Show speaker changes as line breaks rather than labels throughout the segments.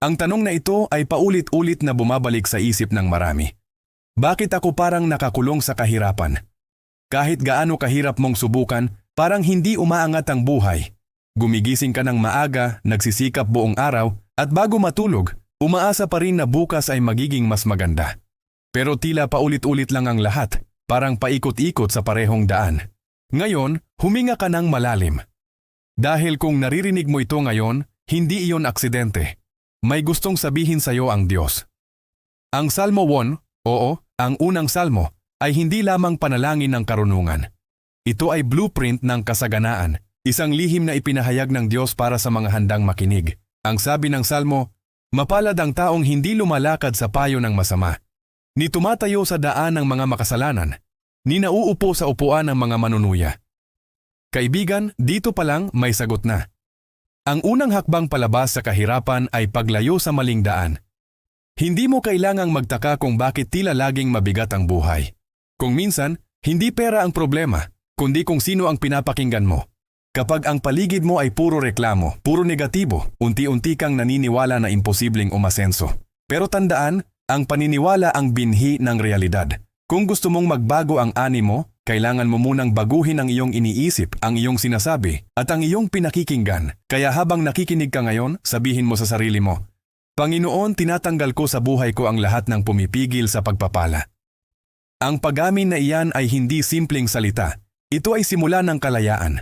Ang tanong na ito ay paulit-ulit na bumabalik sa isip ng marami. Bakit ako parang nakakulong sa kahirapan? Kahit gaano kahirap mong subukan, parang hindi umaangat ang buhay. Gumigising ka ng maaga, nagsisikap buong araw, at bago matulog, umaasa pa rin na bukas ay magiging mas maganda. Pero tila paulit-ulit lang ang lahat, parang paikot-ikot sa parehong daan. Ngayon, huminga ka ng malalim. Dahil kung naririnig mo ito ngayon, hindi iyon aksidente. May gustong sabihin sa iyo ang Diyos. Ang Salmo 1, oo, ang unang salmo, ay hindi lamang panalangin ng karunungan. Ito ay blueprint ng kasaganaan, isang lihim na ipinahayag ng Diyos para sa mga handang makinig. Ang sabi ng salmo, Mapalad ang taong hindi lumalakad sa payo ng masama, ni tumatayo sa daan ng mga makasalanan, ni nauupo sa upuan ng mga manunuya. Kaibigan, dito pa lang may sagot na. Ang unang hakbang palabas sa kahirapan ay paglayo sa maling daan. Hindi mo kailangang magtaka kung bakit tila laging mabigat ang buhay. Kung minsan, hindi pera ang problema, kundi kung sino ang pinapakinggan mo. Kapag ang paligid mo ay puro reklamo, puro negatibo, unti-unti kang naniniwala na imposibleng umasenso. Pero tandaan, ang paniniwala ang binhi ng realidad. Kung gusto mong magbago ang animo, kailangan mo munang baguhin ang iyong iniisip, ang iyong sinasabi, at ang iyong pinakikinggan. Kaya habang nakikinig ka ngayon, sabihin mo sa sarili mo, Panginoon, tinatanggal ko sa buhay ko ang lahat ng pumipigil sa pagpapala. Ang pagamin na iyan ay hindi simpleng salita. Ito ay simula ng kalayaan.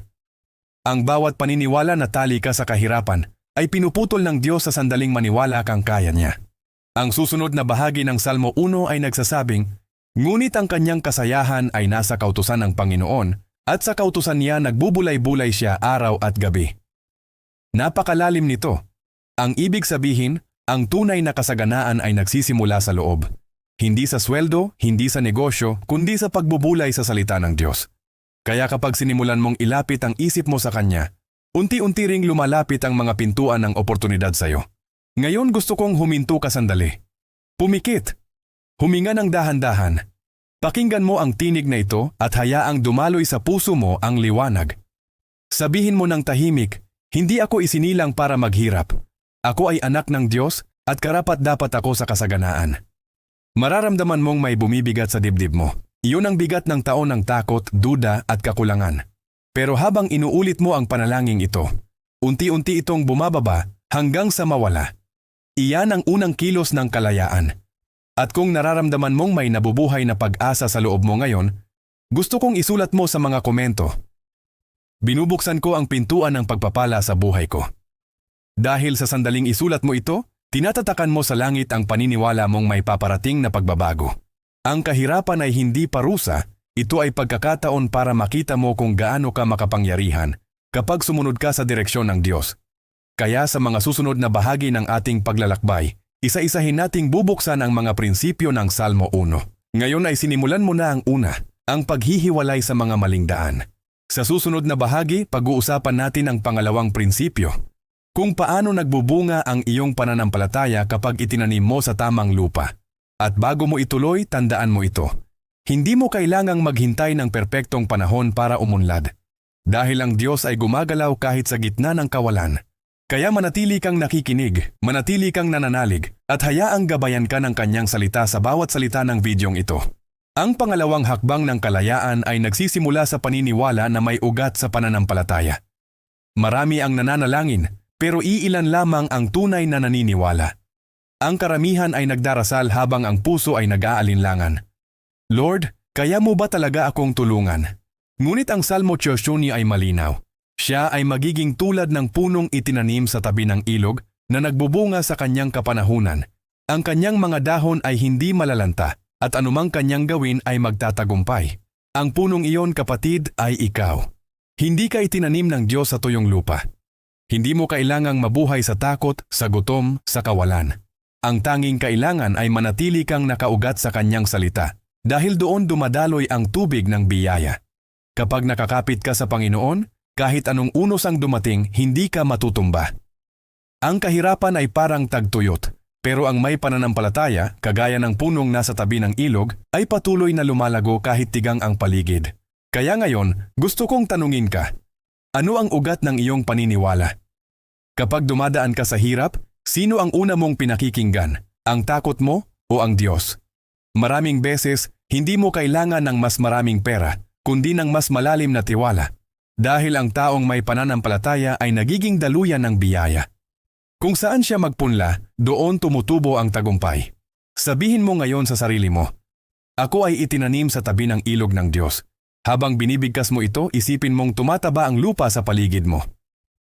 Ang bawat paniniwala na tali ka sa kahirapan ay pinuputol ng Diyos sa sandaling maniwala kang kaya niya. Ang susunod na bahagi ng Salmo 1 ay nagsasabing, Ngunit ang kanyang kasayahan ay nasa kautusan ng Panginoon at sa kautusan niya nagbubulay-bulay siya araw at gabi. Napakalalim nito. Ang ibig sabihin, ang tunay na kasaganaan ay nagsisimula sa loob. Hindi sa sweldo, hindi sa negosyo, kundi sa pagbubulay sa salita ng Diyos. Kaya kapag sinimulan mong ilapit ang isip mo sa Kanya, unti-unti ring lumalapit ang mga pintuan ng oportunidad sa iyo. Ngayon gusto kong huminto ka sandali. Pumikit. Huminga ng dahan-dahan. Pakinggan mo ang tinig na ito at hayaang dumaloy sa puso mo ang liwanag. Sabihin mo ng tahimik, hindi ako isinilang para maghirap. Ako ay anak ng Diyos at karapat dapat ako sa kasaganaan. Mararamdaman mong may bumibigat sa dibdib mo. Iyon ang bigat ng taon ng takot, duda at kakulangan. Pero habang inuulit mo ang panalangin ito, unti-unti itong bumababa hanggang sa mawala. Iyan ang unang kilos ng kalayaan. At kung nararamdaman mong may nabubuhay na pag-asa sa loob mo ngayon, gusto kong isulat mo sa mga komento. Binubuksan ko ang pintuan ng pagpapala sa buhay ko. Dahil sa sandaling isulat mo ito, tinatatakan mo sa langit ang paniniwala mong may paparating na pagbabago. Ang kahirapan ay hindi parusa, ito ay pagkakataon para makita mo kung gaano ka makapangyarihan kapag sumunod ka sa direksyon ng Diyos. Kaya sa mga susunod na bahagi ng ating paglalakbay, isa-isahin nating bubuksan ang mga prinsipyo ng Salmo 1. Ngayon ay sinimulan mo na ang una, ang paghihiwalay sa mga maling daan. Sa susunod na bahagi, pag-uusapan natin ang pangalawang prinsipyo, kung paano nagbubunga ang iyong pananampalataya kapag itinanim mo sa tamang lupa. At bago mo ituloy, tandaan mo ito. Hindi mo kailangang maghintay ng perpektong panahon para umunlad. Dahil ang Diyos ay gumagalaw kahit sa gitna ng kawalan. Kaya manatili kang nakikinig, manatili kang nananalig, at hayaang gabayan ka ng kanyang salita sa bawat salita ng videong ito. Ang pangalawang hakbang ng kalayaan ay nagsisimula sa paniniwala na may ugat sa pananampalataya. Marami ang nananalangin, pero iilan lamang ang tunay na naniniwala. Ang karamihan ay nagdarasal habang ang puso ay nag-aalinlangan. Lord, kaya mo ba talaga akong tulungan? Ngunit ang Salmo 21 ay malinaw. Siya ay magiging tulad ng punong itinanim sa tabi ng ilog na nagbubunga sa kanyang kapanahunan. Ang kanyang mga dahon ay hindi malalanta at anumang kanyang gawin ay magtatagumpay. Ang punong iyon kapatid ay ikaw. Hindi ka itinanim ng Diyos sa tuyong lupa. Hindi mo kailangang mabuhay sa takot, sa gutom, sa kawalan. Ang tanging kailangan ay manatili kang nakaugat sa kanyang salita dahil doon dumadaloy ang tubig ng biyaya. Kapag nakakapit ka sa Panginoon, kahit anong unos ang dumating, hindi ka matutumba. Ang kahirapan ay parang tagtuyot, pero ang may pananampalataya, kagaya ng punong nasa tabi ng ilog, ay patuloy na lumalago kahit tigang ang paligid. Kaya ngayon, gusto kong tanungin ka, ano ang ugat ng iyong paniniwala? Kapag dumadaan ka sa hirap, Sino ang una mong pinakikinggan? Ang takot mo o ang Diyos? Maraming beses, hindi mo kailangan ng mas maraming pera, kundi ng mas malalim na tiwala. Dahil ang taong may pananampalataya ay nagiging daluyan ng biyaya. Kung saan siya magpunla, doon tumutubo ang tagumpay. Sabihin mo ngayon sa sarili mo, Ako ay itinanim sa tabi ng ilog ng Diyos. Habang binibigkas mo ito, isipin mong tumataba ang lupa sa paligid mo.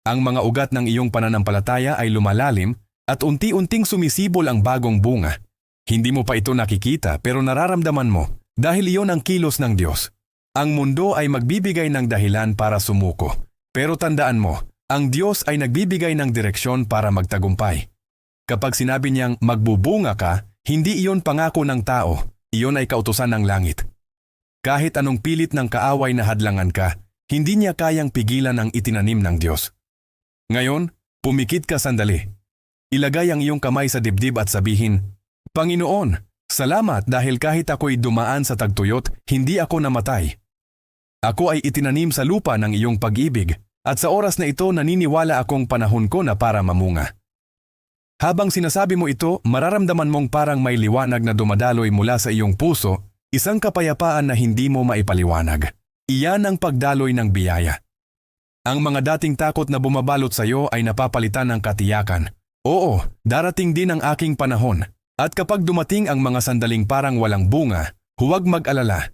Ang mga ugat ng iyong pananampalataya ay lumalalim at unti-unting sumisibol ang bagong bunga. Hindi mo pa ito nakikita pero nararamdaman mo dahil iyon ang kilos ng Diyos. Ang mundo ay magbibigay ng dahilan para sumuko. Pero tandaan mo, ang Diyos ay nagbibigay ng direksyon para magtagumpay. Kapag sinabi niyang magbubunga ka, hindi iyon pangako ng tao, iyon ay kautusan ng langit. Kahit anong pilit ng kaaway na hadlangan ka, hindi niya kayang pigilan ang itinanim ng Diyos. Ngayon, pumikit ka sandali. Ilagay ang iyong kamay sa dibdib at sabihin, Panginoon, salamat dahil kahit ako'y dumaan sa tagtuyot, hindi ako namatay. Ako ay itinanim sa lupa ng iyong pag-ibig, at sa oras na ito naniniwala akong panahon ko na para mamunga. Habang sinasabi mo ito, mararamdaman mong parang may liwanag na dumadaloy mula sa iyong puso, isang kapayapaan na hindi mo maipaliwanag. Iyan ang pagdaloy ng biyaya. Ang mga dating takot na bumabalot sa iyo ay napapalitan ng katiyakan. Oo, darating din ang aking panahon. At kapag dumating ang mga sandaling parang walang bunga, huwag mag-alala.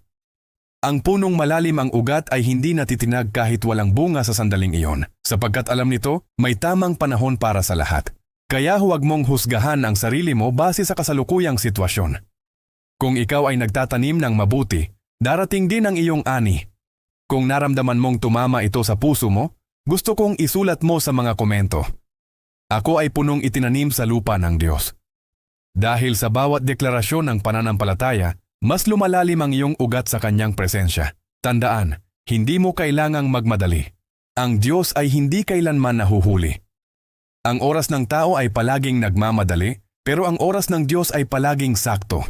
Ang punong malalim ang ugat ay hindi natitinag kahit walang bunga sa sandaling iyon, sapagkat alam nito, may tamang panahon para sa lahat. Kaya huwag mong husgahan ang sarili mo base sa kasalukuyang sitwasyon. Kung ikaw ay nagtatanim ng mabuti, darating din ang iyong ani. Kung naramdaman mong tumama ito sa puso mo, gusto kong isulat mo sa mga komento. Ako ay punong itinanim sa lupa ng Diyos. Dahil sa bawat deklarasyon ng pananampalataya, mas lumalalim ang iyong ugat sa kanyang presensya. Tandaan, hindi mo kailangang magmadali. Ang Diyos ay hindi kailanman nahuhuli. Ang oras ng tao ay palaging nagmamadali, pero ang oras ng Diyos ay palaging sakto.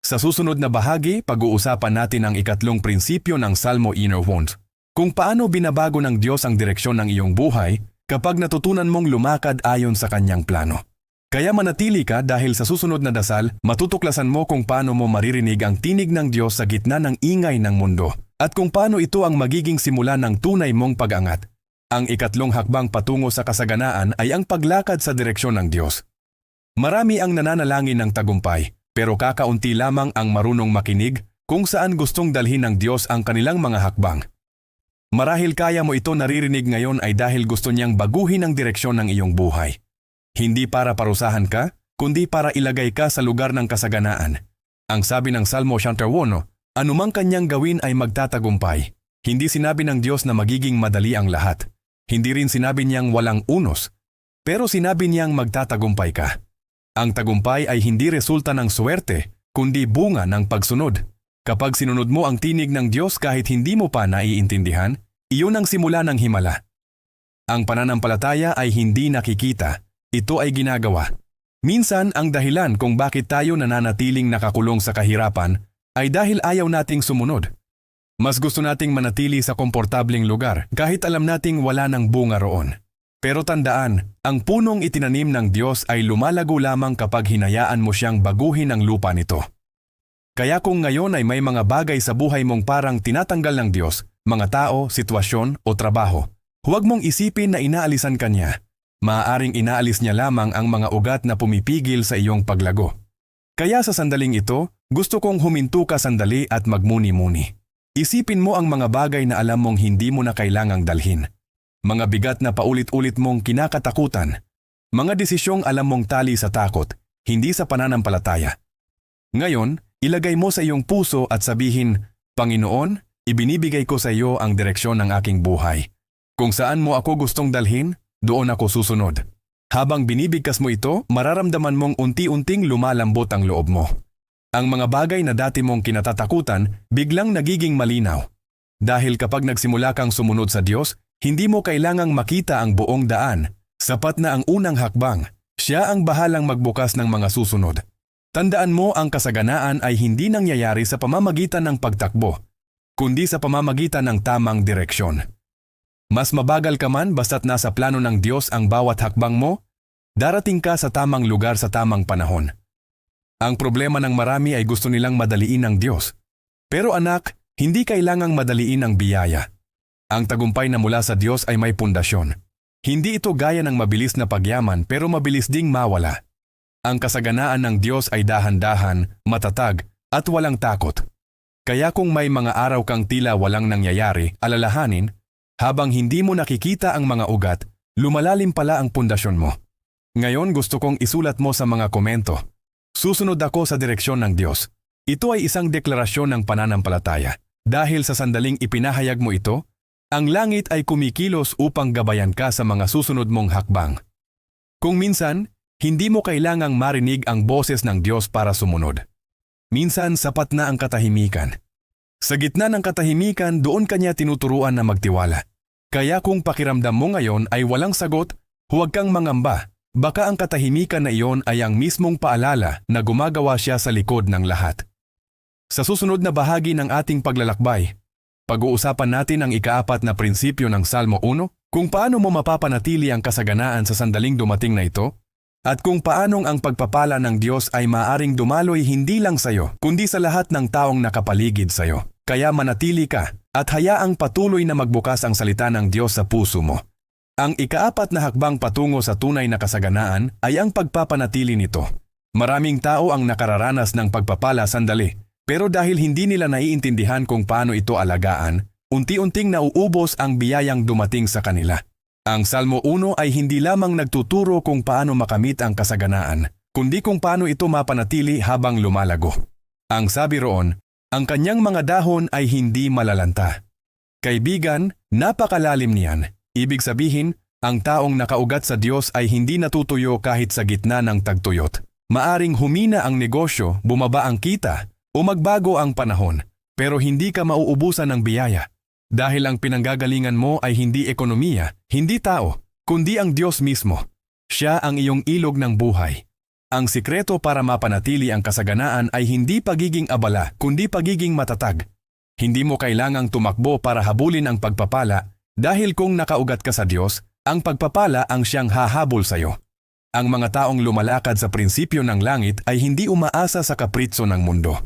Sa susunod na bahagi, pag-uusapan natin ang ikatlong prinsipyo ng Salmo Inner Wound. Kung paano binabago ng Diyos ang direksyon ng iyong buhay kapag natutunan mong lumakad ayon sa kanyang plano. Kaya manatili ka dahil sa susunod na dasal, matutuklasan mo kung paano mo maririnig ang tinig ng Diyos sa gitna ng ingay ng mundo at kung paano ito ang magiging simula ng tunay mong pag-angat. Ang ikatlong hakbang patungo sa kasaganaan ay ang paglakad sa direksyon ng Diyos. Marami ang nananalangin ng tagumpay, pero kakaunti lamang ang marunong makinig kung saan gustong dalhin ng Diyos ang kanilang mga hakbang. Marahil kaya mo ito naririnig ngayon ay dahil gusto niyang baguhin ang direksyon ng iyong buhay. Hindi para parusahan ka, kundi para ilagay ka sa lugar ng kasaganaan. Ang sabi ng Salmo 101, anumang kanyang gawin ay magtatagumpay. Hindi sinabi ng Diyos na magiging madali ang lahat. Hindi rin sinabi niyang walang unos. Pero sinabi niyang magtatagumpay ka. Ang tagumpay ay hindi resulta ng swerte, kundi bunga ng pagsunod. Kapag sinunod mo ang tinig ng Diyos kahit hindi mo pa naiintindihan, iyon ang simula ng himala. Ang pananampalataya ay hindi nakikita, ito ay ginagawa. Minsan ang dahilan kung bakit tayo nananatiling nakakulong sa kahirapan ay dahil ayaw nating sumunod. Mas gusto nating manatili sa komportableng lugar kahit alam nating wala ng bunga roon. Pero tandaan, ang punong itinanim ng Diyos ay lumalago lamang kapag hinayaan mo siyang baguhin ang lupa nito. Kaya kung ngayon ay may mga bagay sa buhay mong parang tinatanggal ng Diyos, mga tao, sitwasyon o trabaho, huwag mong isipin na inaalisan ka niya maaaring inaalis niya lamang ang mga ugat na pumipigil sa iyong paglago. Kaya sa sandaling ito, gusto kong huminto ka sandali at magmuni-muni. Isipin mo ang mga bagay na alam mong hindi mo na kailangang dalhin. Mga bigat na paulit-ulit mong kinakatakutan. Mga desisyong alam mong tali sa takot, hindi sa pananampalataya. Ngayon, ilagay mo sa iyong puso at sabihin, Panginoon, ibinibigay ko sa iyo ang direksyon ng aking buhay. Kung saan mo ako gustong dalhin, doon ako susunod. Habang binibigkas mo ito, mararamdaman mong unti-unting lumalambot ang loob mo. Ang mga bagay na dati mong kinatatakutan, biglang nagiging malinaw. Dahil kapag nagsimula kang sumunod sa Diyos, hindi mo kailangang makita ang buong daan. Sapat na ang unang hakbang. Siya ang bahalang magbukas ng mga susunod. Tandaan mo ang kasaganaan ay hindi nangyayari sa pamamagitan ng pagtakbo, kundi sa pamamagitan ng tamang direksyon. Mas mabagal ka man basta't nasa plano ng Diyos ang bawat hakbang mo? Darating ka sa tamang lugar sa tamang panahon. Ang problema ng marami ay gusto nilang madaliin ang Diyos. Pero anak, hindi kailangang madaliin ang biyaya. Ang tagumpay na mula sa Diyos ay may pundasyon. Hindi ito gaya ng mabilis na pagyaman pero mabilis ding mawala. Ang kasaganaan ng Diyos ay dahan-dahan, matatag, at walang takot. Kaya kung may mga araw kang tila walang nangyayari, alalahanin, habang hindi mo nakikita ang mga ugat, lumalalim pala ang pundasyon mo. Ngayon gusto kong isulat mo sa mga komento. Susunod ako sa direksyon ng Diyos. Ito ay isang deklarasyon ng pananampalataya. Dahil sa sandaling ipinahayag mo ito, ang langit ay kumikilos upang gabayan ka sa mga susunod mong hakbang. Kung minsan, hindi mo kailangang marinig ang boses ng Diyos para sumunod. Minsan sapat na ang katahimikan. Sa gitna ng katahimikan, doon kanya tinuturuan na magtiwala. Kaya kung pakiramdam mo ngayon ay walang sagot, huwag kang mangamba. Baka ang katahimikan na iyon ay ang mismong paalala na gumagawa siya sa likod ng lahat. Sa susunod na bahagi ng ating paglalakbay, pag-uusapan natin ang ikaapat na prinsipyo ng Salmo 1, kung paano mo mapapanatili ang kasaganaan sa sandaling dumating na ito, at kung paanong ang pagpapala ng Diyos ay maaring dumaloy hindi lang sa iyo, kundi sa lahat ng taong nakapaligid sa iyo. Kaya manatili ka at hayaang patuloy na magbukas ang salita ng Diyos sa puso mo. Ang ikaapat na hakbang patungo sa tunay na kasaganaan ay ang pagpapanatili nito. Maraming tao ang nakararanas ng pagpapala sandali, pero dahil hindi nila naiintindihan kung paano ito alagaan, unti-unting nauubos ang biyayang dumating sa kanila. Ang Salmo 1 ay hindi lamang nagtuturo kung paano makamit ang kasaganaan, kundi kung paano ito mapanatili habang lumalago. Ang sabi roon, ang kanyang mga dahon ay hindi malalanta. Kaibigan, napakalalim niyan. Ibig sabihin, ang taong nakaugat sa Diyos ay hindi natutuyo kahit sa gitna ng tagtuyot. Maaring humina ang negosyo, bumaba ang kita, o magbago ang panahon, pero hindi ka mauubusan ng biyaya. Dahil ang pinanggagalingan mo ay hindi ekonomiya, hindi tao, kundi ang Diyos mismo. Siya ang iyong ilog ng buhay. Ang sikreto para mapanatili ang kasaganaan ay hindi pagiging abala, kundi pagiging matatag. Hindi mo kailangang tumakbo para habulin ang pagpapala dahil kung nakaugat ka sa Diyos, ang pagpapala ang siyang hahabol sa iyo. Ang mga taong lumalakad sa prinsipyo ng langit ay hindi umaasa sa kapritso ng mundo.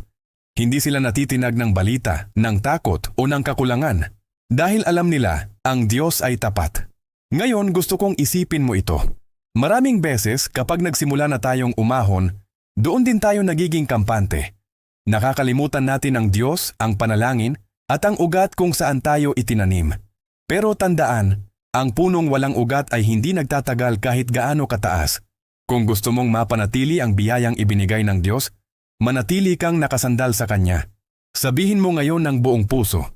Hindi sila natitinag ng balita, ng takot o ng kakulangan. Dahil alam nila, ang Diyos ay tapat. Ngayon gusto kong isipin mo ito. Maraming beses kapag nagsimula na tayong umahon, doon din tayo nagiging kampante. Nakakalimutan natin ang Diyos, ang panalangin, at ang ugat kung saan tayo itinanim. Pero tandaan, ang punong walang ugat ay hindi nagtatagal kahit gaano kataas. Kung gusto mong mapanatili ang biyayang ibinigay ng Diyos, manatili kang nakasandal sa Kanya. Sabihin mo ngayon ng buong puso,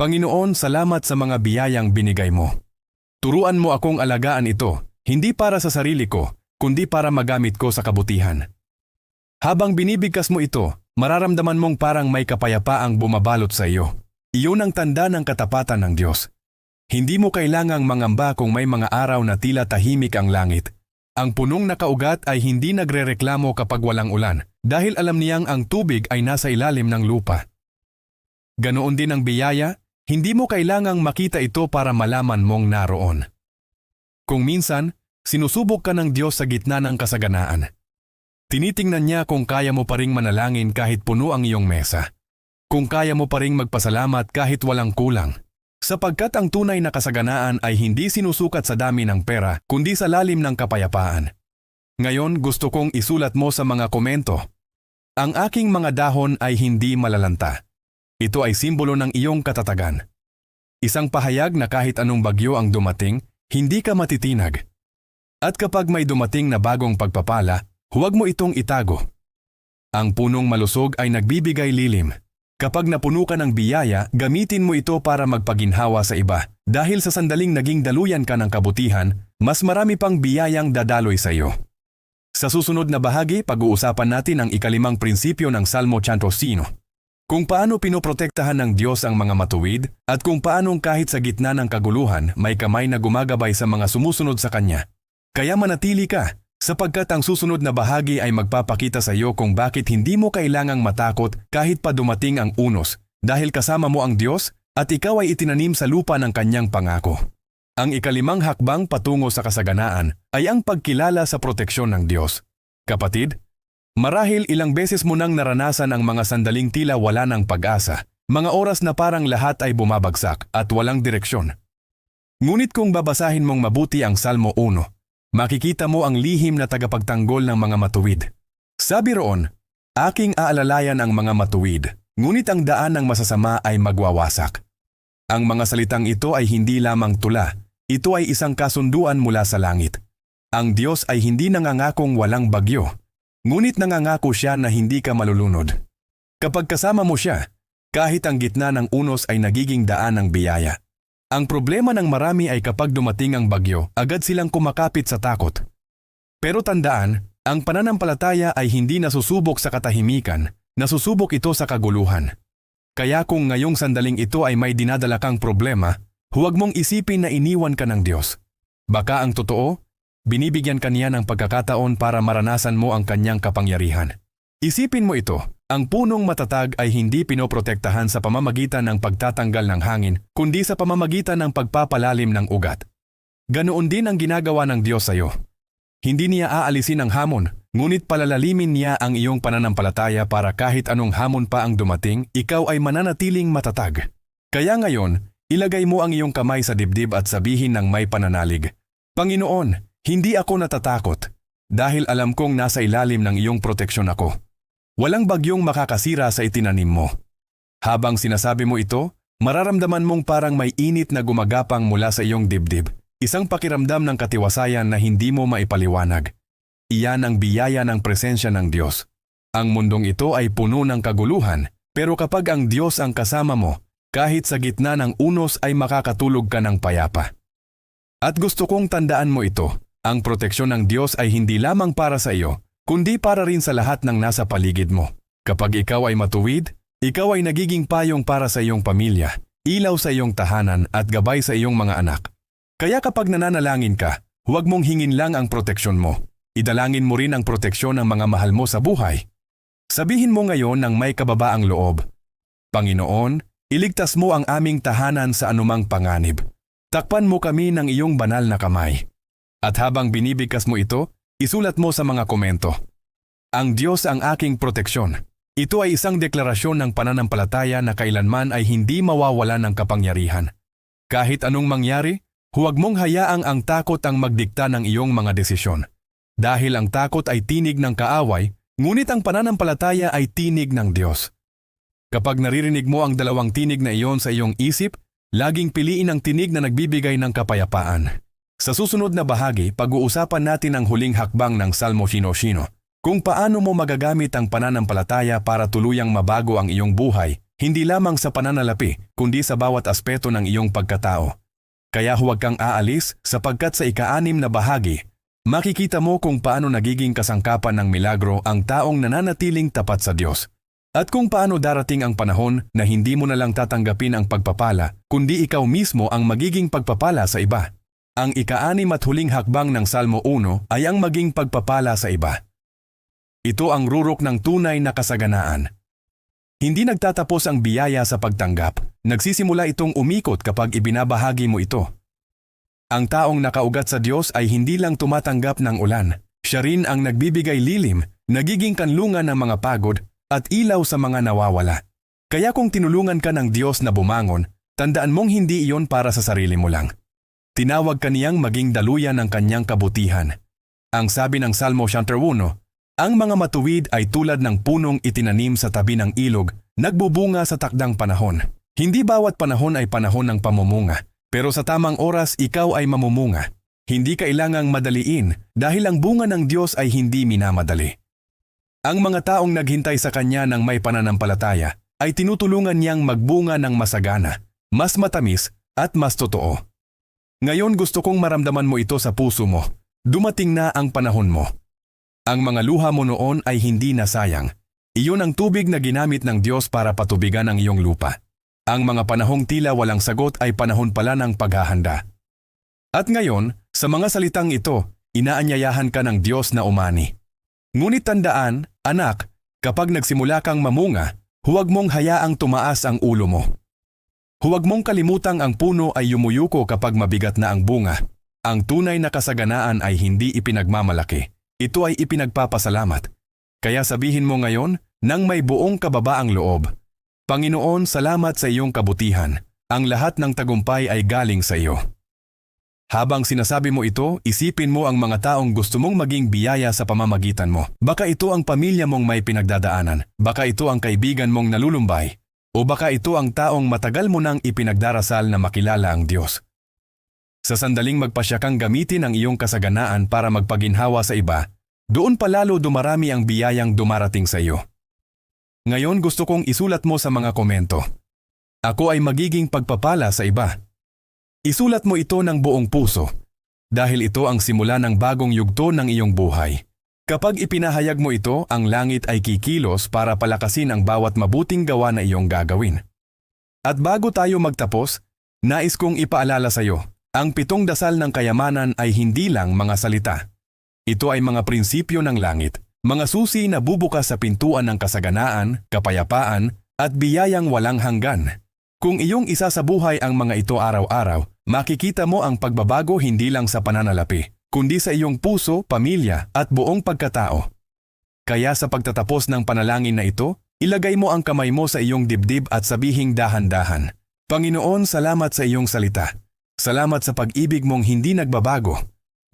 Panginoon, salamat sa mga biyayang binigay mo. Turuan mo akong alagaan ito hindi para sa sarili ko, kundi para magamit ko sa kabutihan. Habang binibigkas mo ito, mararamdaman mong parang may kapayapaang bumabalot sa iyo. Iyon ang tanda ng katapatan ng Diyos. Hindi mo kailangang mangamba kung may mga araw na tila tahimik ang langit. Ang punong nakaugat ay hindi nagrereklamo kapag walang ulan dahil alam niyang ang tubig ay nasa ilalim ng lupa. Ganoon din ang biyaya, hindi mo kailangang makita ito para malaman mong naroon. Kung minsan, sinusubok ka ng Diyos sa gitna ng kasaganaan. Tinitingnan niya kung kaya mo pa ring manalangin kahit puno ang iyong mesa. Kung kaya mo pa ring magpasalamat kahit walang kulang. Sapagkat ang tunay na kasaganaan ay hindi sinusukat sa dami ng pera, kundi sa lalim ng kapayapaan. Ngayon gusto kong isulat mo sa mga komento. Ang aking mga dahon ay hindi malalanta. Ito ay simbolo ng iyong katatagan. Isang pahayag na kahit anong bagyo ang dumating, hindi ka matitinag. At kapag may dumating na bagong pagpapala, huwag mo itong itago. Ang punong malusog ay nagbibigay lilim. Kapag napuno ka ng biyaya, gamitin mo ito para magpaginhawa sa iba. Dahil sa sandaling naging daluyan ka ng kabutihan, mas marami pang biyayang dadaloy sa iyo. Sa susunod na bahagi, pag-uusapan natin ang ikalimang prinsipyo ng Salmo Chantosino. Kung paano pinoprotektahan ng Diyos ang mga matuwid at kung paanong kahit sa gitna ng kaguluhan may kamay na gumagabay sa mga sumusunod sa Kanya. Kaya manatili ka, sapagkat ang susunod na bahagi ay magpapakita sa iyo kung bakit hindi mo kailangang matakot kahit pa dumating ang unos dahil kasama mo ang Diyos at ikaw ay itinanim sa lupa ng Kanyang pangako. Ang ikalimang hakbang patungo sa kasaganaan ay ang pagkilala sa proteksyon ng Diyos. Kapatid, marahil ilang beses mo nang naranasan ang mga sandaling tila wala ng pag-asa, mga oras na parang lahat ay bumabagsak at walang direksyon. Ngunit kung babasahin mong mabuti ang Salmo 1, makikita mo ang lihim na tagapagtanggol ng mga matuwid. Sabi roon, Aking aalalayan ang mga matuwid, ngunit ang daan ng masasama ay magwawasak. Ang mga salitang ito ay hindi lamang tula, ito ay isang kasunduan mula sa langit. Ang Diyos ay hindi nangangakong walang bagyo, ngunit nangangako siya na hindi ka malulunod. Kapag kasama mo siya, kahit ang gitna ng unos ay nagiging daan ng biyaya. Ang problema ng marami ay kapag dumating ang bagyo, agad silang kumakapit sa takot. Pero tandaan, ang pananampalataya ay hindi nasusubok sa katahimikan, nasusubok ito sa kaguluhan. Kaya kung ngayong sandaling ito ay may dinadala kang problema, huwag mong isipin na iniwan ka ng Diyos. Baka ang totoo, binibigyan ka niya ng pagkakataon para maranasan mo ang kanyang kapangyarihan. Isipin mo ito, ang punong matatag ay hindi pinoprotektahan sa pamamagitan ng pagtatanggal ng hangin, kundi sa pamamagitan ng pagpapalalim ng ugat. Ganoon din ang ginagawa ng Diyos sa iyo. Hindi niya aalisin ang hamon, ngunit palalalimin niya ang iyong pananampalataya para kahit anong hamon pa ang dumating, ikaw ay mananatiling matatag. Kaya ngayon, ilagay mo ang iyong kamay sa dibdib at sabihin ng may pananalig, Panginoon, hindi ako natatakot, dahil alam kong nasa ilalim ng iyong proteksyon ako. Walang bagyong makakasira sa itinanim mo. Habang sinasabi mo ito, mararamdaman mong parang may init na gumagapang mula sa iyong dibdib. Isang pakiramdam ng katiwasayan na hindi mo maipaliwanag. Iyan ang biyaya ng presensya ng Diyos. Ang mundong ito ay puno ng kaguluhan, pero kapag ang Diyos ang kasama mo, kahit sa gitna ng unos ay makakatulog ka ng payapa. At gusto kong tandaan mo ito, ang proteksyon ng Diyos ay hindi lamang para sa iyo, kundi para rin sa lahat ng nasa paligid mo. Kapag ikaw ay matuwid, ikaw ay nagiging payong para sa iyong pamilya, ilaw sa iyong tahanan at gabay sa iyong mga anak. Kaya kapag nananalangin ka, huwag mong hingin lang ang proteksyon mo. Idalangin mo rin ang proteksyon ng mga mahal mo sa buhay. Sabihin mo ngayon ng may kababaang loob, Panginoon, iligtas mo ang aming tahanan sa anumang panganib. Takpan mo kami ng iyong banal na kamay. At habang binibigkas mo ito, isulat mo sa mga komento. Ang Diyos ang aking proteksyon. Ito ay isang deklarasyon ng pananampalataya na kailanman ay hindi mawawala ng kapangyarihan. Kahit anong mangyari, Huwag mong hayaang ang takot ang magdikta ng iyong mga desisyon. Dahil ang takot ay tinig ng kaaway, ngunit ang pananampalataya ay tinig ng Diyos. Kapag naririnig mo ang dalawang tinig na iyon sa iyong isip, laging piliin ang tinig na nagbibigay ng kapayapaan. Sa susunod na bahagi, pag-uusapan natin ang huling hakbang ng Salmo Shino-Shino, kung paano mo magagamit ang pananampalataya para tuluyang mabago ang iyong buhay, hindi lamang sa pananalapi, kundi sa bawat aspeto ng iyong pagkatao. Kaya huwag kang aalis sapagkat sa ikaanim na bahagi, makikita mo kung paano nagiging kasangkapan ng milagro ang taong nananatiling tapat sa Diyos. At kung paano darating ang panahon na hindi mo na lang tatanggapin ang pagpapala, kundi ikaw mismo ang magiging pagpapala sa iba. Ang ikaanim at huling hakbang ng Salmo 1 ay ang maging pagpapala sa iba. Ito ang rurok ng tunay na kasaganaan. Hindi nagtatapos ang biyaya sa pagtanggap. Nagsisimula itong umikot kapag ibinabahagi mo ito. Ang taong nakaugat sa Diyos ay hindi lang tumatanggap ng ulan. Siya rin ang nagbibigay lilim, nagiging kanlungan ng mga pagod, at ilaw sa mga nawawala. Kaya kung tinulungan ka ng Diyos na bumangon, tandaan mong hindi iyon para sa sarili mo lang. Tinawag ka niyang maging daluyan ng kanyang kabutihan. Ang sabi ng Salmo 101, ang mga matuwid ay tulad ng punong itinanim sa tabi ng ilog, nagbubunga sa takdang panahon. Hindi bawat panahon ay panahon ng pamumunga, pero sa tamang oras ikaw ay mamumunga. Hindi kailangang madaliin dahil ang bunga ng Diyos ay hindi minamadali. Ang mga taong naghintay sa Kanya ng may pananampalataya ay tinutulungan niyang magbunga ng masagana, mas matamis at mas totoo. Ngayon gusto kong maramdaman mo ito sa puso mo. Dumating na ang panahon mo. Ang mga luha mo noon ay hindi nasayang. Iyon ang tubig na ginamit ng Diyos para patubigan ang iyong lupa. Ang mga panahong tila walang sagot ay panahon pala ng paghahanda. At ngayon, sa mga salitang ito, inaanyayahan ka ng Diyos na umani. Ngunit tandaan, anak, kapag nagsimula kang mamunga, huwag mong hayaang tumaas ang ulo mo. Huwag mong kalimutang ang puno ay yumuyuko kapag mabigat na ang bunga. Ang tunay na kasaganaan ay hindi ipinagmamalaki. Ito ay ipinagpapasalamat. Kaya sabihin mo ngayon, nang may buong kababaang loob, Panginoon, salamat sa iyong kabutihan. Ang lahat ng tagumpay ay galing sa iyo. Habang sinasabi mo ito, isipin mo ang mga taong gusto mong maging biyaya sa pamamagitan mo. Baka ito ang pamilya mong may pinagdadaanan. Baka ito ang kaibigan mong nalulumbay. O baka ito ang taong matagal mo nang ipinagdarasal na makilala ang Diyos. Sa sandaling magpasya kang gamitin ang iyong kasaganaan para magpaginhawa sa iba, doon palalo dumarami ang biyayang dumarating sa iyo. Ngayon gusto kong isulat mo sa mga komento. Ako ay magiging pagpapala sa iba. Isulat mo ito ng buong puso dahil ito ang simula ng bagong yugto ng iyong buhay. Kapag ipinahayag mo ito, ang langit ay kikilos para palakasin ang bawat mabuting gawa na iyong gagawin. At bago tayo magtapos, nais kong ipaalala sa iyo, ang pitong dasal ng kayamanan ay hindi lang mga salita. Ito ay mga prinsipyo ng langit, mga susi na bubukas sa pintuan ng kasaganaan, kapayapaan, at biyayang walang hanggan. Kung iyong isa sa buhay ang mga ito araw-araw, makikita mo ang pagbabago hindi lang sa pananalapi, kundi sa iyong puso, pamilya, at buong pagkatao. Kaya sa pagtatapos ng panalangin na ito, ilagay mo ang kamay mo sa iyong dibdib at sabihing dahan-dahan, Panginoon, salamat sa iyong salita. Salamat sa pag-ibig mong hindi nagbabago.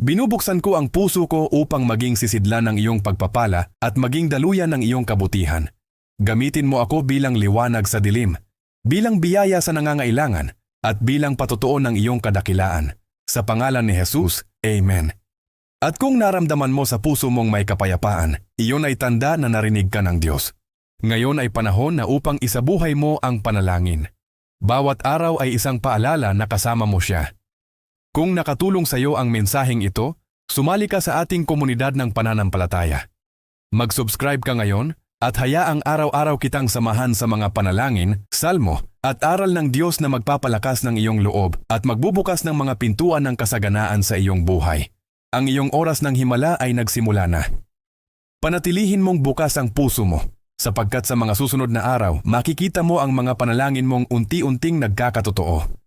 Binubuksan ko ang puso ko upang maging sisidlan ng iyong pagpapala at maging daluyan ng iyong kabutihan. Gamitin mo ako bilang liwanag sa dilim, bilang biyaya sa nangangailangan, at bilang patotoo ng iyong kadakilaan. Sa pangalan ni Jesus, Amen. At kung naramdaman mo sa puso mong may kapayapaan, iyon ay tanda na narinig ka ng Diyos. Ngayon ay panahon na upang isabuhay mo ang panalangin. Bawat araw ay isang paalala na kasama mo siya. Kung nakatulong sa iyo ang mensaheng ito, sumali ka sa ating komunidad ng pananampalataya. Mag-subscribe ka ngayon at hayaang araw-araw kitang samahan sa mga panalangin, salmo, at aral ng Diyos na magpapalakas ng iyong loob at magbubukas ng mga pintuan ng kasaganaan sa iyong buhay. Ang iyong oras ng himala ay nagsimula na. Panatilihin mong bukas ang puso mo, sapagkat sa mga susunod na araw, makikita mo ang mga panalangin mong unti-unting nagkakatotoo.